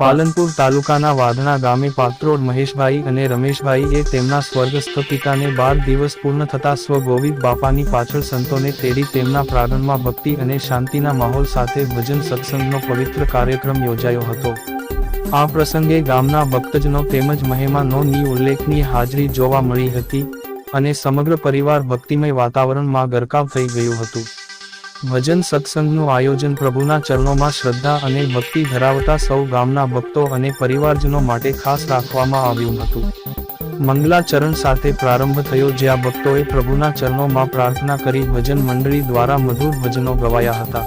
પાલનપુર તાલુકાના વાધણા ગામે પાત્રોડ મહેશભાઈ અને રમેશભાઈએ તેમના સ્વર્ગસ્થ પિતાને બાર દિવસ પૂર્ણ થતા સ્વ ગોવિંદ બાપાની પાછળ સંતોને તેડી તેમના પ્રાંગણમાં ભક્તિ અને શાંતિના માહોલ સાથે ભજન સત્સંગનો પવિત્ર કાર્યક્રમ યોજાયો હતો. આ પ્રસંગે ગામના ભક્તજનો તેમજ મહેમાનોની ઉલ્લેખનીય હાજરી જોવા મળી હતી અને સમગ્ર પરિવાર ભક્તિમય વાતાવરણમાં ગરકાવ થઈ ગયું હતું. ભજન સત્સંગનું આયોજન પ્રભુના ચરણોમાં શ્રદ્ધા અને ભક્તિ ધરાવતા સૌ ગામના ભક્તો અને પરિવારજનો માટે ખાસ રાખવામાં આવ્યું હતું. મંગલાચરણ સાથે પ્રારંભ થયો જ્યાં ભક્તોએ પ્રભુના ચરણોમાં પ્રાર્થના કરી ભજન મંડળી દ્વારા મધુર ભજનો ગવાયા હતા.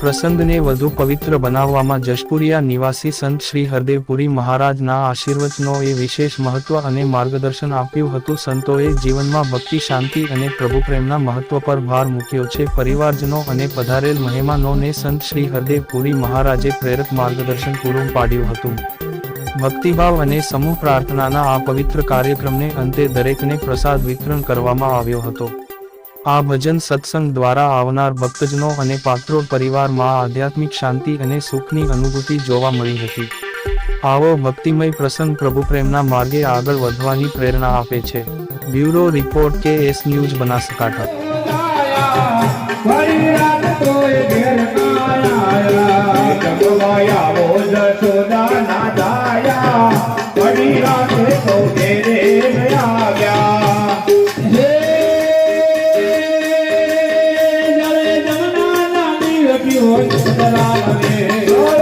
પ્રસંગને વધુ પવિત્ર બનાવવામાં જશપુરિયા નિવાસી સંત શ્રી હરદેવપુરી મહારાજના આશીર્વચનોએ વિશેષ મહત્વ અને માર્ગદર્શન આપ્યું હતું. સંતોએ જીવનમાં ભક્તિ, શાંતિ અને પ્રભુ પ્રેમના મહત્વ પર ભાર મૂક્યો છે. પરિવારજનો અને પધારેલ મહેમાનોને સંત શ્રી હરદેવપુરી મહારાજે પ્રેરક માર્ગદર્શન પૂરું પાડ્યું હતું. ભક્તિભાવ અને સમૂહ પ્રાર્થનાના આ પવિત્ર કાર્યક્રમને અંતે દરેકને પ્રસાદ વિતરણ કરવામાં આવ્યો હતો. આ ભજન સત્સંગ દ્વારા આવનાર ભક્તજનો અને પાત્રો પરિવારમાં આધ્યાત્મિક શાંતિ અને સુખની અનુભૂતિ જોવા મળી હતી. આવો ભક્તિમય પ્રસંગ પ્રભુ પ્રેમના માર્ગે આગળ વધવાની પ્રેરણા આપે છે. Bureau report K S news Banaskantha. Ram રે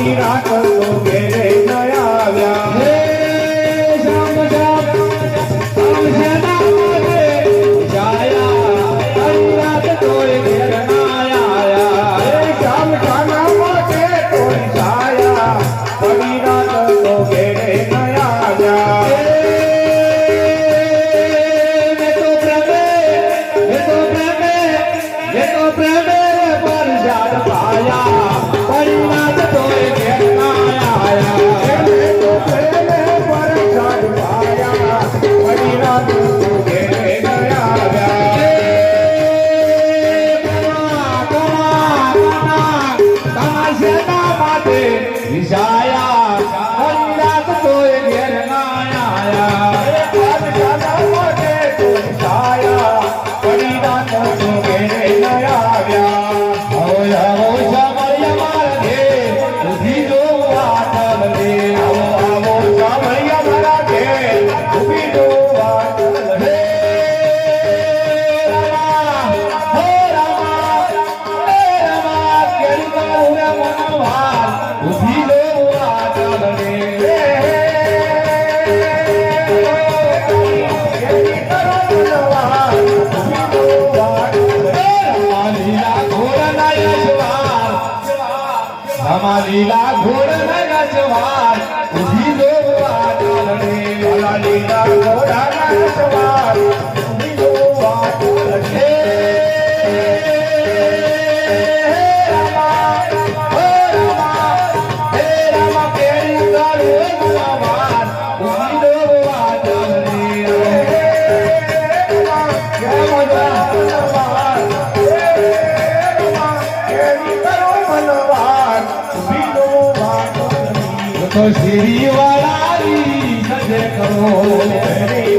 We are not alone. निजाया લીલા ઘોડ ના જવાર ઊભી લો વાદળે લીલા ઘોડા ના જવાર શેરી વાળાની સજે કરો. શેરી